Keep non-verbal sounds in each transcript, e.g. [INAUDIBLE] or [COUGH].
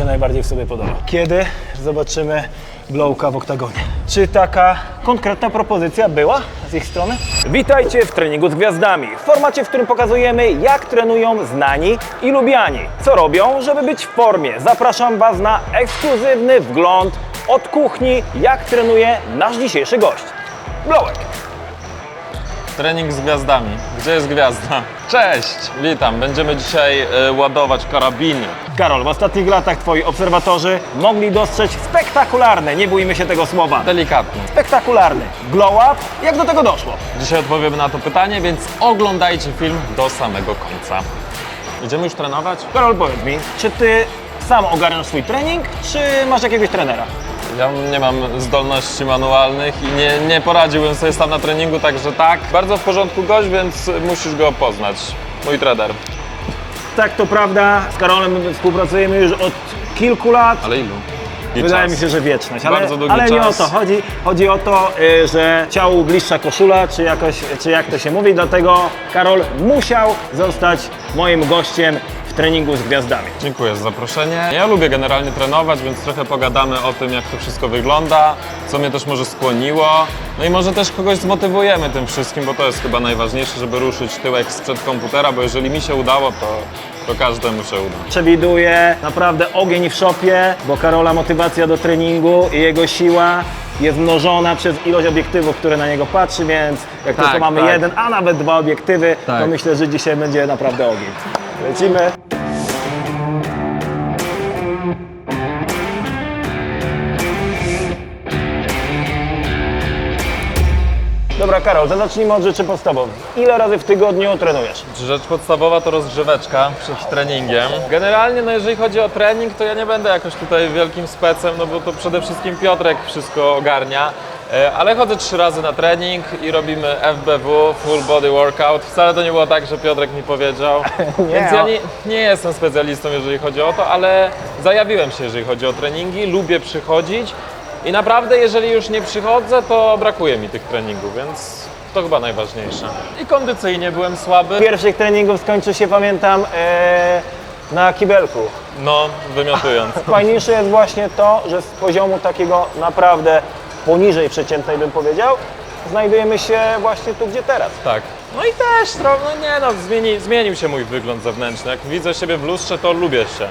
się najbardziej w sobie podoba. Kiedy zobaczymy Blowka w oktagonie? Czy taka konkretna propozycja była z ich strony? Witajcie w treningu z gwiazdami. W formacie, w którym pokazujemy, jak trenują znani i lubiani. Co robią, żeby być w formie. Zapraszam Was na ekskluzywny wgląd od kuchni, jak trenuje nasz dzisiejszy gość. Blowek. Trening z gwiazdami. Gdzie jest gwiazda? Cześć! Witam. Będziemy dzisiaj e, ładować karabiny. Karol, w ostatnich latach Twoi obserwatorzy mogli dostrzec spektakularny, nie bójmy się tego słowa, Delikatnie. spektakularny glow up. Jak do tego doszło? Dzisiaj odpowiemy na to pytanie, więc oglądajcie film do samego końca. Idziemy już trenować? Karol, powiedz mi, czy Ty sam ogarniasz swój trening, czy masz jakiegoś trenera? Ja nie mam zdolności manualnych i nie, nie poradziłbym sobie sam na treningu, także tak. Bardzo w porządku gość, więc musisz go poznać. Mój trener. Tak, to prawda, z Karolem współpracujemy już od kilku lat. Ale ilu? I Wydaje czas. mi się, że wieczność, ale, Bardzo długi ale nie o czas. to chodzi. Chodzi o to, y, że ciału bliższa koszula, czy, jakoś, czy jak to się mówi, dlatego Karol musiał zostać moim gościem w treningu z gwiazdami. Dziękuję za zaproszenie. Ja lubię generalnie trenować, więc trochę pogadamy o tym, jak to wszystko wygląda, co mnie też może skłoniło. No i może też kogoś zmotywujemy tym wszystkim, bo to jest chyba najważniejsze, żeby ruszyć tyłek sprzed komputera, bo jeżeli mi się udało, to, to każdemu się uda. Przewiduję naprawdę ogień w szopie, bo Karola motywacja do treningu i jego siła jest mnożona przez ilość obiektywów, które na niego patrzy, więc jak Tak, tylko mamy tak. jeden, a nawet dwa obiektywy, to Tak. myślę, że dzisiaj będzie naprawdę ogień. Lecimy. Dobra, Karol, to zacznijmy od rzeczy podstawowych. Ile razy w tygodniu trenujesz? Rzecz podstawowa to rozgrzeweczka przed treningiem. Generalnie, no jeżeli chodzi o trening, to ja nie będę jakoś tutaj wielkim specem, no bo to przede wszystkim Piotrek wszystko ogarnia. E, Ale chodzę trzy razy na trening i robimy FBW, Full Body Workout. Wcale to nie było tak, że Piotrek mi powiedział. [LAUGHS] Więc ja nie, nie jestem specjalistą, jeżeli chodzi o to, ale zajawiłem się, jeżeli chodzi o treningi. Lubię przychodzić i naprawdę, jeżeli już nie przychodzę, to brakuje mi tych treningów, więc to chyba najważniejsze. I kondycyjnie byłem słaby. Pierwszych treningów skończy się, pamiętam, e, na kibelku. No, wymiotując. [LAUGHS] Fajniejsze jest właśnie to, że z poziomu takiego naprawdę poniżej przeciętnej bym powiedział, znajdujemy się właśnie tu, gdzie teraz. Tak. No i też, no, no nie no, zmieni, zmienił się mój wygląd zewnętrzny. Jak widzę siebie w lustrze, to lubię się.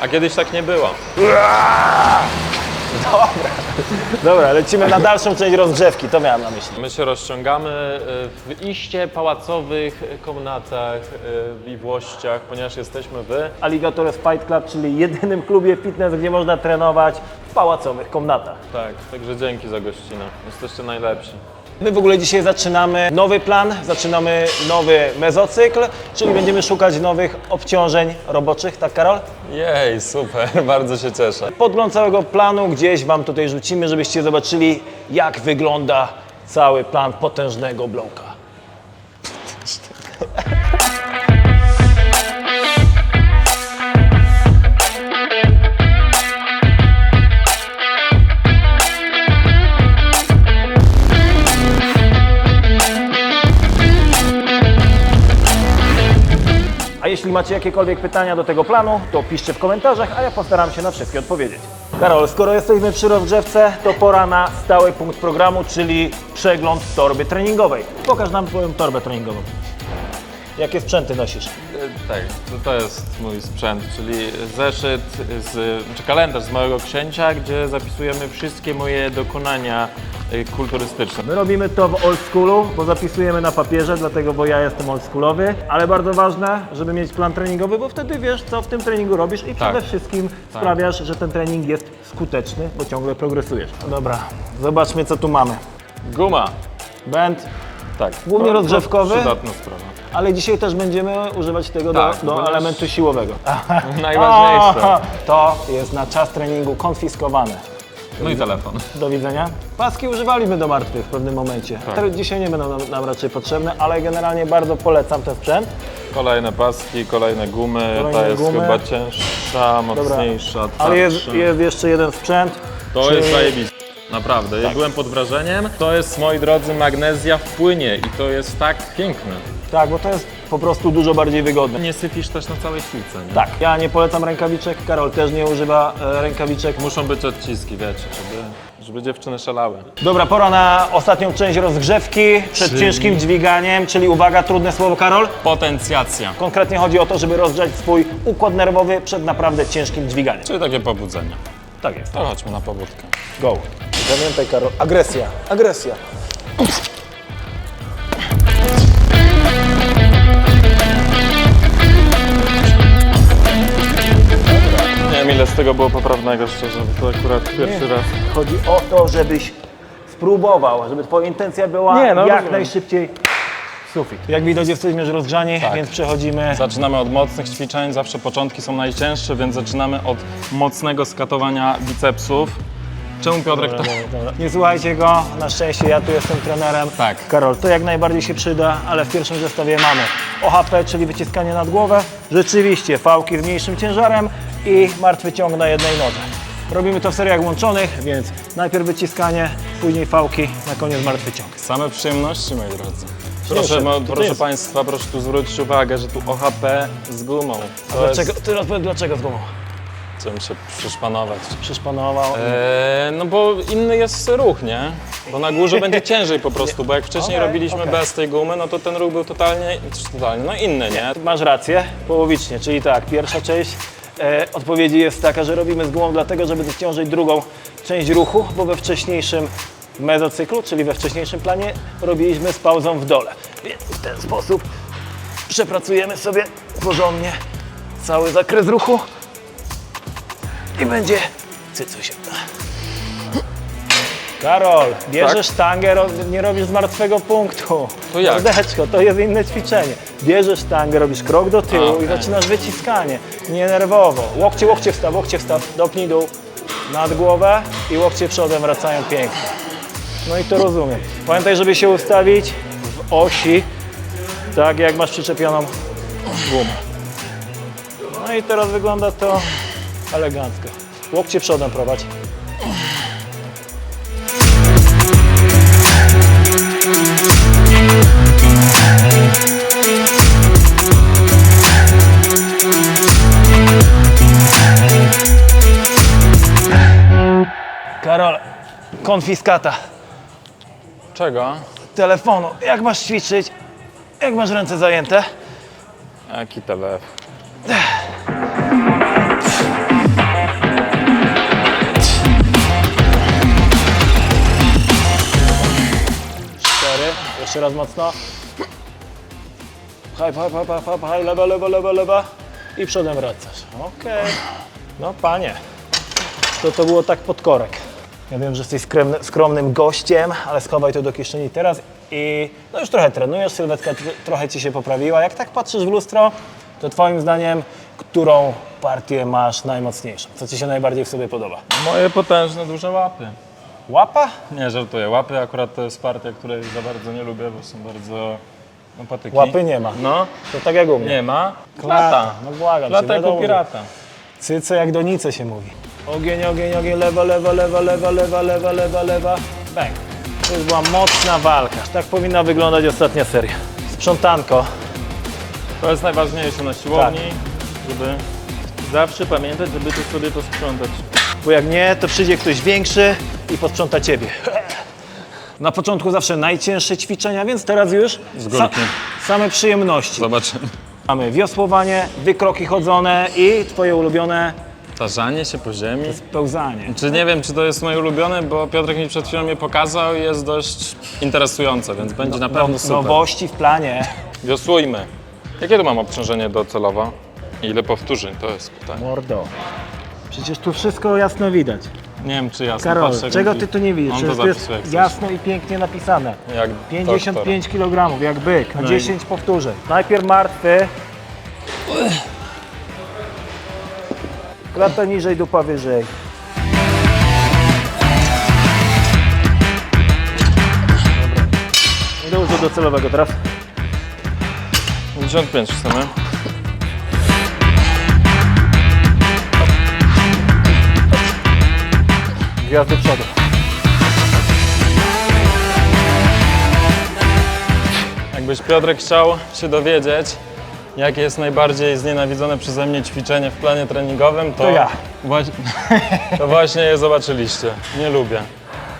A kiedyś tak nie było. [LAUGHS] Dobra, lecimy na dalszą część rozgrzewki, to miałem na myśli. My się rozciągamy y, w iście pałacowych komnatach i włościach, ponieważ jesteśmy w... Alligators Fight Club, czyli jedynym klubie fitness, gdzie można trenować w pałacowych komnatach. Tak, także dzięki za gościnę. Jesteście najlepsi. My w ogóle dzisiaj zaczynamy nowy plan, zaczynamy nowy mezocykl, czyli będziemy szukać nowych obciążeń roboczych, tak Karol? Jej, super, [LAUGHS] bardzo się cieszę. Podgląd całego planu gdzieś Wam tutaj rzucimy, żebyście zobaczyli, jak wygląda cały plan potężnego bloka. Jeśli macie jakiekolwiek pytania do tego planu, to piszcie w komentarzach, a ja postaram się na wszystkie odpowiedzieć. Karol, skoro jesteśmy przy rozgrzewce, to pora na stały punkt programu, czyli przegląd torby treningowej. Pokaż nam Twoją torbę treningową. Jakie sprzęty nosisz? Tak, to, to jest mój sprzęt, czyli zeszyt, z, czy kalendarz z małego księcia, gdzie zapisujemy wszystkie moje dokonania e, kulturystyczne. My robimy to w old schoolu, bo zapisujemy na papierze, dlatego bo ja jestem old schoolowy, ale bardzo ważne, żeby mieć plan treningowy, bo wtedy wiesz, co w tym treningu robisz i przede wszystkim sprawiasz, że ten trening jest skuteczny, bo ciągle progresujesz. Dobra, zobaczmy co tu mamy. Guma, Band, tak. Głównie rozgrzewkowy? Przydatna sprawa. ale dzisiaj też będziemy używać tego Tak, do, do elementu siłowego. [LAUGHS] Najważniejsze. To jest na czas treningu konfiskowane. No i telefon. Do widzenia. Paski używaliśmy do martwych w pewnym momencie. Tak. Dzisiaj nie będą nam, nam raczej potrzebne, ale generalnie bardzo polecam ten sprzęt. Kolejne paski, kolejne gumy, Kolejne ta jest gumy. chyba cięższa, mocniejsza, Ale jest, twardsza. jest jeszcze jeden sprzęt. To czyli- jest zajebiste. Naprawdę, ja byłem pod wrażeniem. To jest, moi drodzy, magnezja w płynie i to jest tak piękne. Tak, bo to jest po prostu dużo bardziej wygodne. Nie sypisz też na całej siłce, nie? Tak, ja nie polecam rękawiczek, Karol też nie używa e, rękawiczek. Muszą być odciski, wiecie, żeby, żeby dziewczyny szalały. Dobra, pora na ostatnią część rozgrzewki przed Czyli- ciężkim dźwiganiem, czyli uwaga, trudne słowo Karol. Potencjacja. Konkretnie chodzi o to, żeby rozgrzać swój układ nerwowy przed naprawdę ciężkim dźwiganiem. Czyli takie pobudzenie. Tak jest. To chodźmy na pobudkę. Go. Pamiętaj Karol, agresja, agresja. Nie wiem ile z tego było poprawnego szczerze, bo to akurat pierwszy raz. Chodzi o to, żebyś spróbował, żeby twoja intencja była Nie, no jak rozumiem. najszybciej sufit. Jak widać jesteśmy już rozgrzani, Tak. więc przechodzimy. Zaczynamy od mocnych ćwiczeń, zawsze początki są najcięższe, więc zaczynamy od mocnego skatowania bicepsów. Czemu Piotrek to... Dobra, dobra. Nie słuchajcie go, na szczęście ja tu jestem trenerem. Tak. Karol, to jak najbardziej się przyda, ale w pierwszym zestawie mamy OHP, czyli wyciskanie nad głowę, rzeczywiście fałki z mniejszym ciężarem i martwy ciąg na jednej nodze. Robimy to w seriach łączonych, więc najpierw wyciskanie, później fałki, na koniec martwy ciąg. Same przyjemności, moi drodzy. Proszę, to proszę jest- Państwa, proszę tu zwrócić uwagę, że tu OHP z gumą. To Dlaczego, jest... teraz powiem dlaczego z gumą? Chcę się przyszpanować. Przyszpanował. Eee, no bo inny jest ruch, nie? Bo na górze [LAUGHS] będzie ciężej po prostu, bo jak wcześniej Okej, robiliśmy okej. bez tej gumy, no to ten ruch był totalnie, czy totalnie, no inny, nie? Masz rację, połowicznie, czyli tak, pierwsza część e, odpowiedzi jest taka, że robimy z gumą dlatego, żeby dociążyć drugą część ruchu, bo we wcześniejszym mezocyklu, czyli we wcześniejszym planie robiliśmy z pauzą w dole. Więc w ten sposób przepracujemy sobie porządnie cały zakres ruchu i będzie cycusie. Karol, bierzesz sztangę, ro- nie robisz z martwego punktu. To jak? Mordeczko, to jest inne ćwiczenie. Bierzesz sztangę, robisz krok do tyłu i Okej. zaczynasz wyciskanie. Nie nerwowo. Łokcie, łokcie wstaw, łokcie wstaw, dopnij dół nad głowę i łokcie przodem wracają pięknie. No i to rozumiem. Pamiętaj, żeby się ustawić w osi, tak jak masz przyczepioną gumę. No i teraz wygląda to elegancko. Łokcie przodem prowadź. Karol, konfiskata Czego? telefonu. Jak masz ćwiczyć? Jak masz ręce zajęte? Jaki telefon? Cztery. Jeszcze raz mocno. Pchaj, pchaj, pchaj, pchaj, pchaj, lewa, lewa, lewa, lewa. I przodem wracasz. Okej. No panie, to to było tak pod korek. Ja wiem, że jesteś skromny, skromnym gościem, ale schowaj to do kieszeni teraz i no już trochę trenujesz, sylwetka tr- trochę ci się poprawiła. Jak tak patrzysz w lustro, to twoim zdaniem, którą partię masz najmocniejszą? Co ci się najbardziej w sobie podoba? Moje potężne, duże łapy. Łapa? Nie, żartuję. Łapy akurat to jest partia, której za bardzo nie lubię, bo są bardzo no, patyki. Łapy nie ma. No, To tak jak u mnie. nie ma. Klata. No błagam cię, Klata jak wiadomo, u pirata. Cyce jak donice się mówi. Ogień, ogień, ogień, lewa, lewa, lewa, lewa, lewa, lewa, lewa, lewa. Bang. To już była mocna walka. Tak powinna wyglądać ostatnia seria. Sprzątanko. To jest najważniejsze na siłowni, Tak. żeby zawsze pamiętać, żeby tu sobie to sprzątać. Bo jak nie, to przyjdzie ktoś większy i posprząta ciebie. Na początku zawsze najcięższe ćwiczenia, więc teraz już Z górki. same przyjemności. Zobaczymy. Mamy wiosłowanie, wykroki chodzone i twoje ulubione Tarzanie się po ziemi. pełzanie. Czy nie wiem, czy to jest moje ulubione, bo Piotrek mi przed chwilą je pokazał i jest dość interesujące, więc będzie na pewno super. Nowości w planie. Wiosłujmy. Jakie tu mam obciążenie docelowe? I ile powtórzeń? To jest pytanie. Mordo. Przecież tu wszystko jasno widać. Nie wiem, czy jasno. Karol, czego ty tu nie widzisz? On Przecież to jest zapisuje jak coś. jasno i pięknie napisane. Jak 55 kg, jak byk, na No i- 10 powtórzeń. Najpierw martwy. Klata niżej, dupa wyżej. Dobra. I do użycia docelowego teraz. 55 chcemy. Gwiazdy przodu. Jakby Jakbyś Piotrek chciał się dowiedzieć, jakie jest najbardziej znienawidzone przeze mnie ćwiczenie w planie treningowym, to, To ja. Właśnie, [LAUGHS] to właśnie je zobaczyliście. Nie lubię.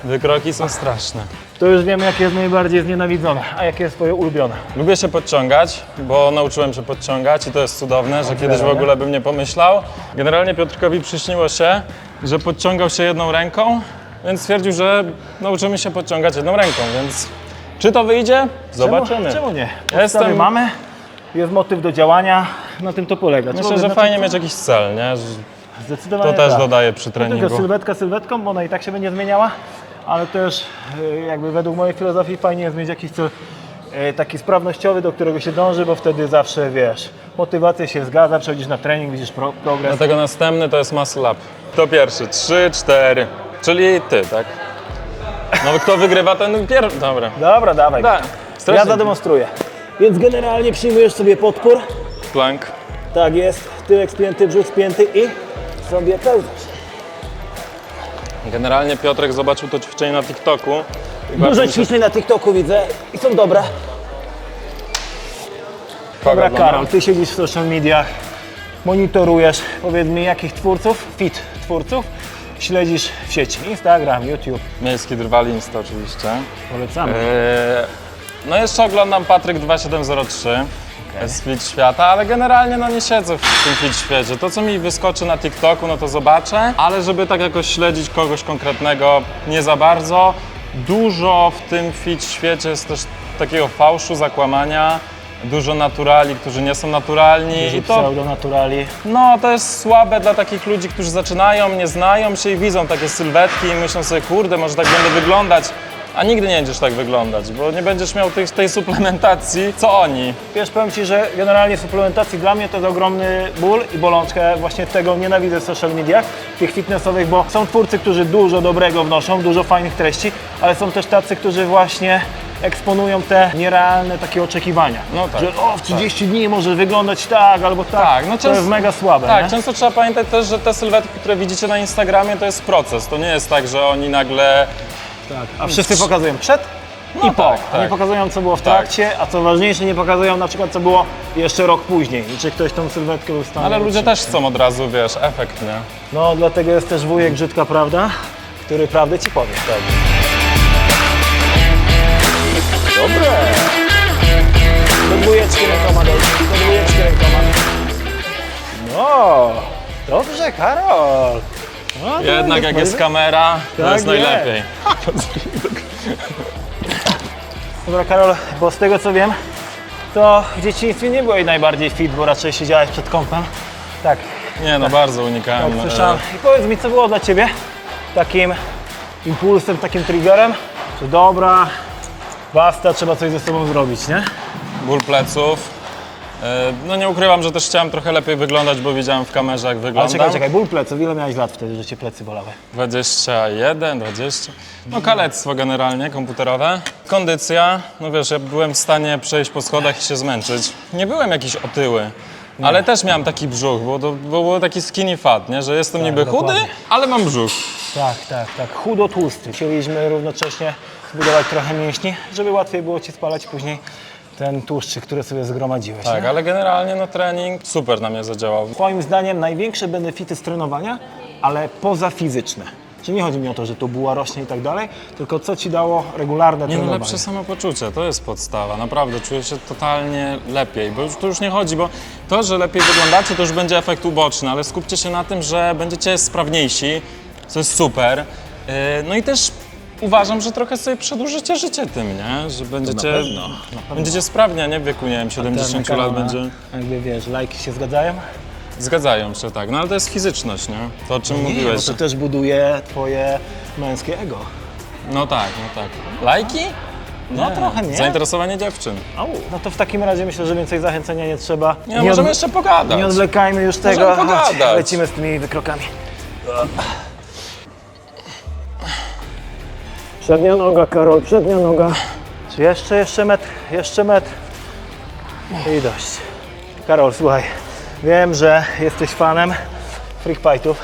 Wykroki są straszne. To już wiemy, jakie jest najbardziej znienawidzone, a jakie jest twoje ulubione. Lubię się podciągać, bo nauczyłem się podciągać i to jest cudowne, że kiedyś w ogóle bym nie pomyślał. Generalnie Piotrkowi przyśniło się, że podciągał się jedną ręką, więc stwierdził, że nauczymy się podciągać jedną ręką, więc czy to wyjdzie? Zobaczymy. Czemu, czemu nie? Jestem- mamy, jest motyw do działania, na tym to polega. Myślę, Trzeba że fajnie mieć jakiś cel, nie? Zdecydowanie To też tak. dodaje przy Tylko treningu. sylwetka sylwetką, bo ona i tak się będzie zmieniała, ale też y, jakby według mojej filozofii fajnie jest mieć jakiś cel y, taki sprawnościowy, do którego się dąży, bo wtedy zawsze wiesz, motywacja się zgadza, przechodzisz na trening, widzisz pro, progres. Dlatego następny to jest muscle up. To pierwszy, trzy, cztery. Czyli ty, tak? No kto wygrywa ten pierwszy? Dobra. Dobra, dawaj. Da. Ja zademonstruję. Więc generalnie przyjmujesz sobie podpór, Plank. tak jest, tyłek spięty, brzuch spięty i sobie pełzasz. Generalnie Piotrek zobaczył to ćwiczenie na TikToku. i bardzo Dużo mi się ćwiczeń na TikToku widzę i są dobre. kogo Dobra. Karol, ty siedzisz w social mediach, monitorujesz, powiedz mi jakich twórców, fit twórców, śledzisz w sieci, Instagram, YouTube, Miejski drwal Insta oczywiście. polecamy. Eee, no jeszcze oglądam Patryk 2703. Z fit świata, ale generalnie no nie siedzę w tym fit świecie. To co mi wyskoczy na TikToku, no to zobaczę, ale żeby tak jakoś śledzić kogoś konkretnego, nie za bardzo. Dużo w tym fit świecie jest też takiego fałszu, zakłamania. Dużo naturali, którzy nie są naturalni. Duży I to, pseudonaturali. no, to jest słabe dla takich ludzi, którzy zaczynają, nie znają się i widzą takie sylwetki i myślą sobie, kurde, może tak będę wyglądać. A nigdy nie będziesz tak wyglądać, bo nie będziesz miał tych, tej suplementacji, co oni. Wiesz, powiem Ci, że generalnie suplementacji dla mnie to jest ogromny ból i bolączkę. Właśnie tego nienawidzę w social mediach, tych fitnessowych, bo są twórcy, którzy dużo dobrego wnoszą, dużo fajnych treści, ale są też tacy, którzy właśnie eksponują te nierealne takie oczekiwania. No tak, że o, w 30 dni może wyglądać tak albo tak. Tak, no to często- jest mega słabe. Tak, nie? często trzeba pamiętać też, że te sylwetki, które widzicie na Instagramie, to jest proces. To nie jest tak, że oni nagle Tak. A wszyscy pokazują przed i po. tak, A nie tak. pokazują, co było w Tak. trakcie, a co ważniejsze, nie pokazują na przykład, co było jeszcze rok później i czy ktoś tą sylwetkę był w stanie Ale ludzie utrzymać. też chcą od razu, wiesz, efekt, nie? No, dlatego jest też wujek Brzydka Prawda, który prawdę Ci powie. Tak. Dobre. Do dwójeczki rękoma, daj. Do dwójeczki rękoma. No, dobrze, Karol. To Jednak jak jest kamera, to Tak jest najlepiej. [LAUGHS] Dobra, Karol, bo z tego co wiem, to w dzieciństwie nie byłeś najbardziej fit, bo raczej siedziałeś przed kąpem. Tak, Nie, no bardzo tak unikałem. słyszałem. e, I powiedz mi, co było dla Ciebie takim impulsem, takim triggerem, że dobra, basta, trzeba coś ze sobą zrobić, nie? ból pleców. E, No nie ukrywam, że też chciałem trochę lepiej wyglądać, bo widziałem w kamerze jak Ale wyglądam. czekaj, czekaj, ból pleców, ile miałeś lat wtedy, że Cię plecy bolały? 21, 20. No kalectwo generalnie, komputerowe. Kondycja, no wiesz, ja byłem w stanie przejść po schodach i się zmęczyć. Nie byłem jakiś otyły. Ale też miałem taki brzuch, bo to bo był taki skinny fat, nie? że jestem niby chudy, dokładnie. ale mam brzuch. Tak, tak, tak, chudo tłusty. Chcieliśmy równocześnie zbudować trochę mięśni, żeby łatwiej było Ci spalać później ten tłuszczyk, który sobie zgromadziłeś. Tak, nie? ale generalnie no trening super na mnie zadziałał. Moim zdaniem największe benefity z trenowania, ale pozafizyczne. Czyli nie chodzi mi o to, że to buła rośnie i tak dalej, tylko co ci dało regularne Nie no, trenowanie. lepsze samopoczucie, to jest podstawa, naprawdę, czuję się totalnie lepiej, bo już, to już nie chodzi, bo to, że lepiej wyglądacie, to już będzie efekt uboczny, ale skupcie się na tym, że będziecie sprawniejsi, co jest super, Yy, no i też uważam, że trochę sobie przedłużycie życie tym, nie, że będziecie, pewno, na pewno. będziecie sprawni, a nie w wieku, nie wiem, 70 Ten lat kanał, będzie, Jakby wiesz, lajki się zgadzają? zgadzają się, tak, no ale to jest fizyczność, nie, to o czym Nie, mówiłeś, bo to też buduje twoje męskie ego. no tak, no tak, lajki? No trochę nie. Zainteresowanie dziewczyn. Au. No to w takim razie myślę, że więcej zachęcenia nie trzeba. Nie, możemy odw- jeszcze pogadać. Nie odwlekajmy już tego. Możemy pogadać. Chodź, lecimy z tymi wykrokami. Przednia noga, Karol, przednia noga. Czy jeszcze, jeszcze metr, jeszcze metr. I dość. Karol, słuchaj, wiem, że jesteś fanem freak fightów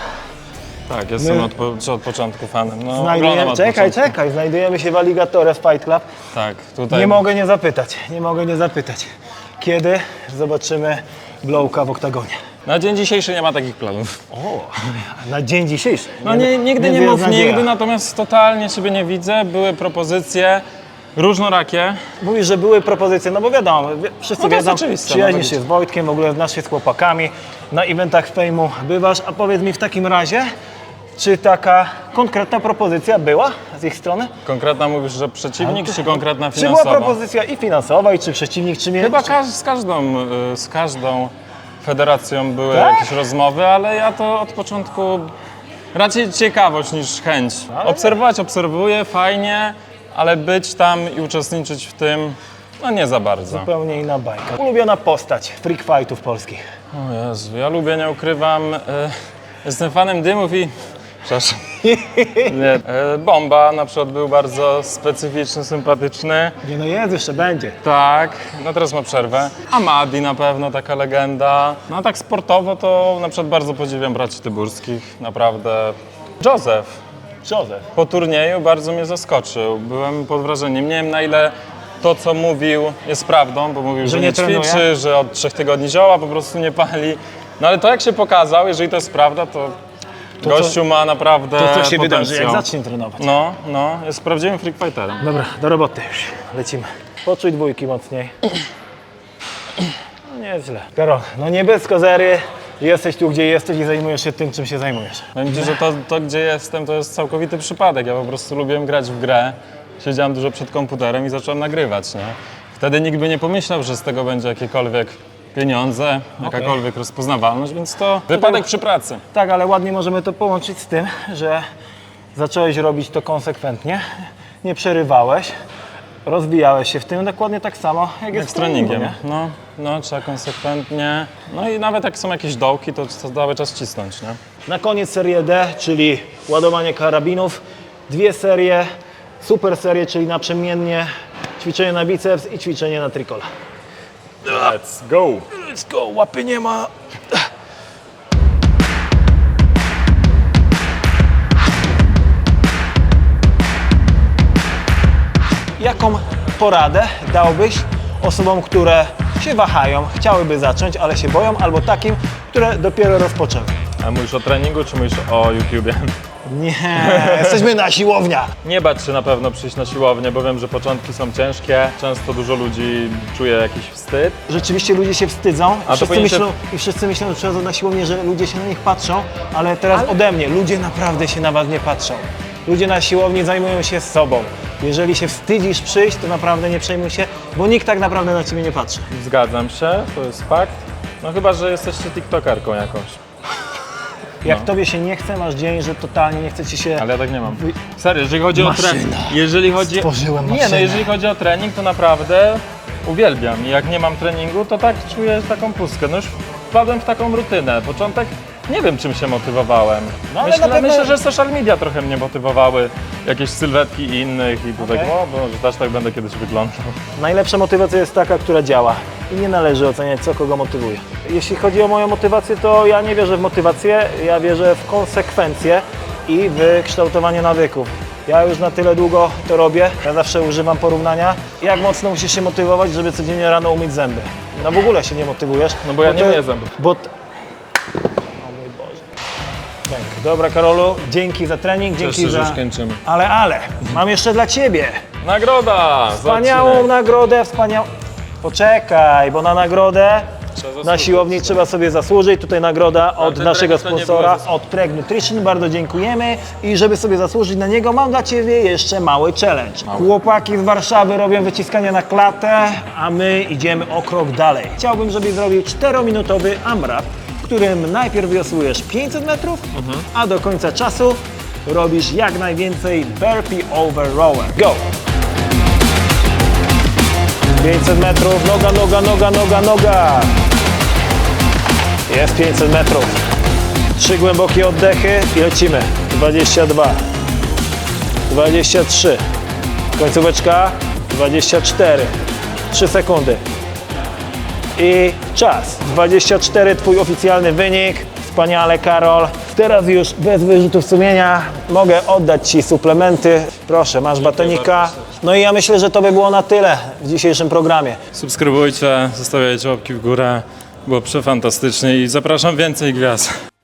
Tak, jestem My- od, po, od początku fanem. No, Znajdujemy, od czekaj, początku. czekaj, znajdujemy się w Alligatore w Fight Club. Tak, tutaj. Nie mogę nie zapytać, nie mogę nie zapytać. Kiedy zobaczymy Blowka w oktagonie? Na dzień dzisiejszy nie ma takich planów. O, na dzień dzisiejszy. No nie, nigdy nie jest mów nadzieja. nigdy, natomiast totalnie siebie nie widzę. Były propozycje różnorakie. Mówisz, że były propozycje, no bo wiadomo, wszyscy No wiedzą, przyjaźnisz no się z Wojtkiem, w ogóle znasz się z chłopakami, na eventach fejmu bywasz, a powiedz mi w takim razie, czy taka konkretna propozycja była z ich strony? Konkretna mówisz, że przeciwnik, czy konkretna Czy była finansowa? propozycja i finansowa, i czy przeciwnik, czy mnie? Chyba każ, z, każdą, y, z każdą federacją były Tak? jakieś rozmowy, ale ja to od początku raczej ciekawość niż chęć. Obserwować obserwuję, fajnie, ale być tam i uczestniczyć w tym, no nie za bardzo. Zupełnie inna bajka. Ulubiona postać freak fightów polskich. O Jezu, ja lubię, nie ukrywam, y, jestem fanem dymów i... Przepraszam. [LAUGHS] Nie, y, Bomba na przykład był bardzo specyficzny, sympatyczny. Nie no jest, jeszcze będzie. Tak, no teraz ma przerwę. Amadi na pewno, taka legenda. No a tak sportowo to na przykład bardzo podziwiam braci Tyburskich, naprawdę. Józef Józef. po turnieju bardzo mnie zaskoczył. Byłem pod wrażeniem. Nie wiem na ile to, co mówił, jest prawdą, bo mówił, że, nie nie, trenuje? ćwiczy, że od trzech tygodni zioła po prostu nie pali. No ale to jak się pokazał, jeżeli to jest prawda, to, To gościu ma naprawdę To co się wydarzy, jak zacznie trenować. No, no, jest prawdziwym freak fighterem. Dobra, do roboty już. Lecimy. Poczuj dwójki mocniej. No Nieźle. Karol, no nie bez kozery. Jesteś tu, gdzie jesteś i zajmujesz się tym, czym się zajmujesz. Powiem Ci, że to, to, gdzie jestem, to jest całkowity przypadek. Ja po prostu lubiłem grać w grę. Siedziałem dużo przed komputerem i zacząłem nagrywać, nie? Wtedy nikt by nie pomyślał, że z tego będzie jakiekolwiek pieniądze, jakakolwiek rozpoznawalność, więc to wypadek przy pracy. Tak, ale ładnie możemy to połączyć z tym, że zacząłeś robić to konsekwentnie, nie przerywałeś, rozwijałeś się w tym dokładnie tak samo, jak, Jak jest z treningiem. nie? No, no, trzeba konsekwentnie. No i nawet jak są jakieś dołki, to to cały czas cisnąć, nie? Na koniec serię D, czyli ładowanie karabinów, dwie serie, super serie, czyli naprzemiennie, ćwiczenie na biceps i ćwiczenie na trikola. Let's go! Let's go, łapy nie ma. Jaką poradę dałbyś osobom, które się wahają, chciałyby zacząć, ale się boją, albo takim, które dopiero rozpoczęły? A mówisz o treningu, czy mówisz o YouTubie? Nie, jesteśmy na siłownia. Nie bać się na pewno przyjść na siłownię, bo wiem, że początki są ciężkie. Często dużo ludzi czuje jakiś wstyd. Rzeczywiście ludzie się wstydzą to i wszyscy, powinien się- myślą, i wszyscy myślą, że przychodzą na siłownię, że ludzie się na nich patrzą, ale teraz ode mnie, ludzie naprawdę się na was nie patrzą. Ludzie na siłowni zajmują się sobą. Jeżeli się wstydzisz przyjść, to naprawdę nie przejmuj się, bo nikt tak naprawdę na ciebie nie patrzy. Zgadzam się, to jest fakt. No chyba, że jesteście tiktokerką jakąś. Jak tobie się nie chce, masz dzień, że totalnie nie chce ci się... Ale ja tak nie mam. Serio, jeżeli chodzi o Maszyna. trening. Jeżeli chodzi... Stworzyłem Nie, no maszynę. jeżeli chodzi o trening, to naprawdę uwielbiam. I jak nie mam treningu, to tak czuję taką pustkę. No już wpadłem w taką rutynę. Początek nie wiem, czym się motywowałem. No, ale myślę, na pewno- myślę, że social media trochę mnie motywowały. Jakieś sylwetki innych i tutaj, Okej. o, bo że też tak będę kiedyś wyglądał. Najlepsza motywacja jest taka, która działa i nie należy oceniać, co kogo motywuje. Jeśli chodzi o moją motywację, to ja nie wierzę w motywację, ja wierzę w konsekwencje i w kształtowanie nawyków. Ja już na tyle długo to robię, ja zawsze używam porównania. Jak mocno musisz się motywować, żeby codziennie rano umyć zęby? No w ogóle się nie motywujesz. No bo ja nie myję zębów. Bo t- Dobra Karolu, dzięki za trening, dzięki Cieszę że za... już kończymy. Ale, ale, mam jeszcze dla Ciebie Nagroda! za Wspaniałą odcinek. nagrodę, wspaniałą. Poczekaj, bo na nagrodę na siłowni trzeba sobie zasłużyć. Tutaj nagroda od ten naszego trek to nie sponsora, było od Preg Nutrition. Bardzo dziękujemy. I żeby sobie zasłużyć na niego, mam dla Ciebie jeszcze mały challenge. Chłopaki z Warszawy robią wyciskania na klatę, a my idziemy o krok dalej. Chciałbym, żebyś zrobił 4-minutowy AMRAP, którym najpierw wiosłujesz 500 metrów, Mhm. a do końca czasu robisz jak najwięcej burpee over rower. Go! 500 metrów, noga, noga, noga, noga, noga. Jest 500 metrów. Trzy głębokie oddechy i lecimy. 22, 23, końcóweczka 24, 3 sekundy. I czas. 24, twój oficjalny wynik. Wspaniale, Karol. Teraz już bez wyrzutów sumienia mogę oddać Ci suplementy. Proszę, masz batonika. No i ja myślę, że to by było na tyle w dzisiejszym programie. Subskrybujcie, zostawiajcie łapki w górę. Było przefantastycznie i zapraszam więcej gwiazd.